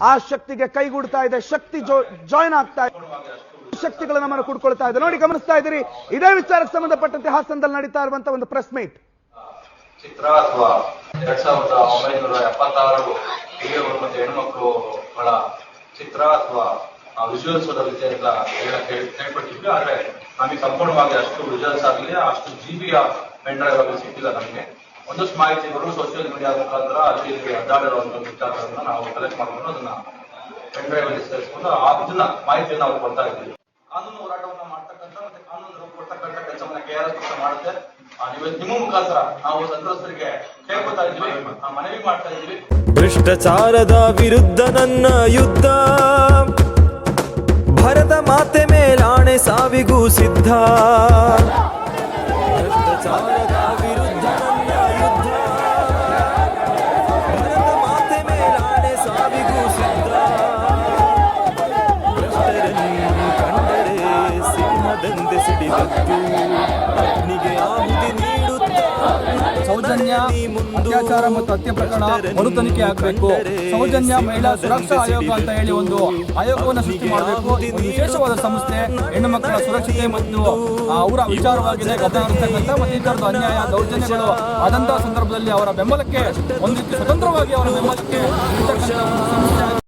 ಆ ಶಕ್ತಿಗೆ ಕೈಗೂಡ್ತಾ ಇದೆ, ಶಕ್ತಿ ಜಾಯಿನ್ ಆಗ್ತಾ ಇದೆ. ಶಕ್ತಿಗಳು ನಮ್ಮನ್ನು ಕುಡ್ಕೊಳ್ತಾ ಇದೆ. ನೋಡಿ, ಗಮನಿಸ್ತಾ ಇದ್ದೀರಿ, ಇದೇ ವಿಚಾರಕ್ಕೆ ಸಂಬಂಧಪಟ್ಟಂತೆ ಹಾಸನದಲ್ಲಿ ನಡೀತಾ ಇರುವಂತಹ ಒಂದು ಪ್ರೆಸ್ ಮೀಟ್ ಚಿತ್ರ ಅಥವಾ ಎರಡ್ ಸಾವಿರದ ಒಂಬೈನೂರ ಎಪ್ಪತ್ತಾರು ಹಿರಿಯರು ಹೆಣ್ಮಕ್ಳು ಹೆಣ್ಮಕ್ಳುಗಳ ಚಿತ್ರ ಅಥವಾ ವಿಜುವಲ್ಸ್ ವಿಷಯ ಎಲ್ಲ ಹೇಳ್ಕೊಟ್ಟಿದ್ವಿ ಆದ್ರೆ ನಮಗೆ ಸಂಪೂರ್ಣವಾಗಿ ಅಷ್ಟು ವಿಜುವಲ್ಸ್ ಆಗಲಿ ಅಷ್ಟು ಜಿಬಿಯ ಪೆನ್ ಡ್ರೈವ್ ಆಗಲಿ ಸಿಕ್ಕಿಲ್ಲ ನಮಗೆ. ಒಂದಷ್ಟು ಮಾಹಿತಿಗಳು ಸೋಷಿಯಲ್ ಮೀಡಿಯಾ ಮುಖಾಂತರ ಅಲ್ಲಿ ಇಲ್ಲಿ ಅಡ್ಡಾಡಿರೋ ವಿಚಾರಗಳನ್ನ ನಾವು ಕಲೆಕ್ಟ್ ಮಾಡ್ಕೊಂಡು ಅದನ್ನ ಪೆಂಡ್ರೈವಲ್ಲಿ ಸೇರಿಸ್ಕೊಂಡು ಅದನ್ನ ಮಾಹಿತಿಯನ್ನು ನಾವು ಕೊಡ್ತಾ ಇದ್ದೀವಿ. ಕಾನೂನು ಹೋರಾಟವನ್ನು ಮಾಡ್ತಕ್ಕಂಥ ಮತ್ತೆ ಕಾನೂನು ಕೊಡ್ತಕ್ಕಂಥ ಕೆಲಸವನ್ನ ಕೆ ಆರ್ ಎಸ್ ಮಾಡುತ್ತೆ. ನಿಮ್ಮ ಮುಖಾಂತರ ನಾವು ಸಂತ್ರಸ್ತರಿಗೆ ಕೇಳ್ಕೊತಾ ಇದ್ವಿ ಆ, ಮನವಿ ಮಾಡ್ತಾ ಇದ್ವಿ ಭ್ರಷ್ಟಾಚಾರದ ವಿರುದ್ಧ ನನ್ನ ಯುದ್ಧ. ಭರದ ಮಾತೆ ಮೇಲಾಣೆ ಸಾವಿಗೂ ಸಿದ್ಧ. ಭ್ರಷ್ಟಾಚಾರದ ಸಿಂಹದಂತೆ ಸಿಡಿದದ್ದು. ಅಗ್ನಿಗೆ ಆಹುತಿ ನೀಡುತ್ತಾ ಸೌಜನ್ಯ ಅತ್ಯಾಚಾರ ಮತ್ತು ಹತ್ಯೆ ಪ್ರಕರಣ ಮರು ತನಿಖೆ ಆಗಬೇಕು. ಸೌಜನ್ಯ ಮಹಿಳಾ ಸುರಕ್ಷಾ ಆಯೋಗ ಅಂತ ಹೇಳಿ ಒಂದು ಆಯೋಗವನ್ನು ಸೃಷ್ಟಿ ಮಾಡಬೇಕು. ವಿಶೇಷವಾದ ಸಂಸ್ಥೆ ಹೆಣ್ಣು ಮಕ್ಕಳ ಸುರಕ್ಷತೆ ಮತ್ತು ಅವರ ವಿಚಾರವಾಗಿದೆ ಗಮನ ಹರಿಸ್ತಕ್ಕಂಥ ಮತ್ತು ಈ ತರದ ಅನ್ಯಾಯ ದೌರ್ಜನ್ಯಗಳು ಆದಂತಹ ಸಂದರ್ಭದಲ್ಲಿ ಅವರ ಬೆಂಬಲಕ್ಕೆ ಒಂದು ರೀತಿ ಸ್ವತಂತ್ರವಾಗಿ ಅವರ ಬೆಂಬಲಕ್ಕೆ ಸಂಸ್ಥೆ